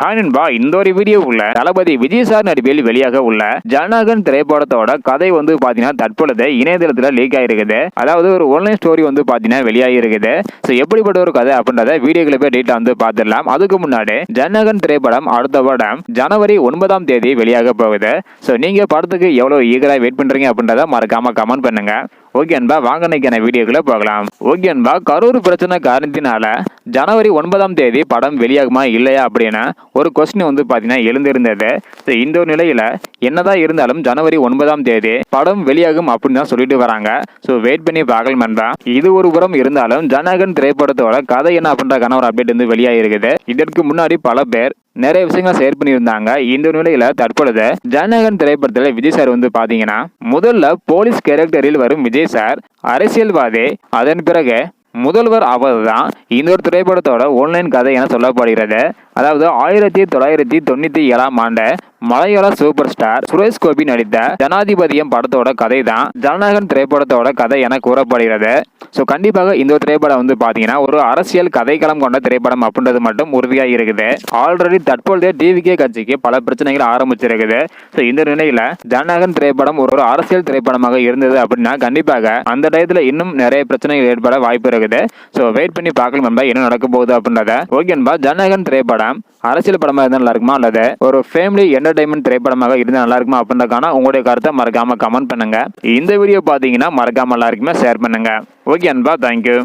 Hi நண்பா இந்த ஒரு வீடியோ உள்ள தளபதி விஜய் சார் நடிப்பில் வெளியாக உள்ள ஜனநாகன் திரைப்படத்தோட கதை வந்து பாத்தீங்கன்னா தற்பொழுது இணையதளத்துல லீக் ஆயிருக்குது. அதாவது ஒரு ஆன்லைன் ஸ்டோரி வந்து பாத்தீங்கன்னா வெளியாகி இருக்குது ஸோ எப்படிப்பட்ட ஒரு கதை அப்படின்றத வீடியோக்களை போய் டீட்டா வந்து பார்த்துடலாம். அதுக்கு முன்னாடி ஜனநாகன் திரைப்படம் அடுத்த வருடம் ஜனவரி ஒன்பதாம் தேதி வெளியாக போகுது. ஸோ நீங்க படத்துக்கு எவ்வளவு ஈகரா வெயிட் பண்றீங்க அப்படின்றத மறக்காம கமெண்ட் பண்ணுங்க. ஓகே அன்பா வாங்க இன்னைக்கான வீடியோக்குள்ள போகலாம் ஓகே அன்பா கரூர் பிரச்சனை காரணத்தினால ஜனவரி ஒன்பதாம் தேதி படம் வெளியாகுமா இல்லையா அப்படின்னு ஒரு கொஸ்டின் வந்து பார்த்தீங்கன்னா எழுந்திருந்தது. இந்த ஒரு நிலையில் என்னதான் இருந்தாலும் ஜனவரி ஒன்பதாம் தேதி படம் வெளியாகும் அப்படின்னு தான் சொல்லிட்டு வராங்க. ஸோ வெயிட் பண்ணி பார்க்கலாம் அன்பா. இது ஒரு புறம் இருந்தாலும் ஜனகன் திரைப்படத்தோட கதை என்ன அப்படின்ற கணவர் அப்டேட் வந்து வெளியாகிருக்குது. இதற்கு முன்னாடி பல பேர் நிறைய விஷயங்களை ஷேர் பண்ணியிருந்தாங்க. இந்த நிலையில தற்பொழுது ஜனகன் திரைப்படத்தில் விஜய் சார் வந்து பாத்தீங்கன்னா முதல்ல போலீஸ் கேரக்டரில் வரும் விஜய் சார் அரசியல்வாதி அதன் பிறகு முதல்வர் அவர் தான் இந்த ஒரு திரைப்படத்தோட ஆன்லைன் கதை என சொல்லப்படுகிறது. அதாவது ஆயிரத்தி தொள்ளாயிரத்தி தொண்ணூற்றி ஏழாம் ஆண்டு மலையாள சூப்பர் ஸ்டார் சுரேஷ் கோபி நடித்த ஜனாதிபதியம் படத்தோட கதை தான் ஜனநாயகன் திரைப்படத்தோட கதை என கூறப்படுகிறது. ஸோ கண்டிப்பாக இந்த திரைப்படம் வந்து பார்த்தீங்கன்னா ஒரு அரசியல் கதைக்களம் கொண்ட திரைப்படம் அப்படின்றது மட்டும் உறுதியாக இருக்குது. ஆல்ரெடி தற்பொழுதே டிவிகே கட்சிக்கு பல பிரச்சனைகள் ஆரம்பிச்சிருக்குது. ஸோ இந்த நிலையில் ஜனநாயகன் திரைப்படம் ஒரு ஒரு அரசியல் திரைப்படமாக இருந்தது அப்படின்னா கண்டிப்பாக அந்த டயத்தில் இன்னும் நிறைய பிரச்சனைகள் ஏற்பட வாய்ப்பு இருக்குது. ஸோ வெயிட் பண்ணி பார்க்கலாம் என்ன நடக்க போகுது அப்படின்றத. ஓகேன்பா ஜனநாயகன் திரைப்படம் அரசியல் படமாக இருந்தால் நல்லா இருக்குமா அல்லது ஒரு ஃபேமிலி என்டர்டைன்மெண்ட் திரைப்படமாக இருந்தால் நல்லா இருக்குமா அப்படின்றக்கான உங்களுடைய கருத்தை மறக்காம கமெண்ட் பண்ணுங்க. இந்த வீடியோ பார்த்தீங்கன்னா மறக்காம எல்லாருக்குமே ஷேர் பண்ணுங்க. ஓகே அன்பா தேங்க்யூ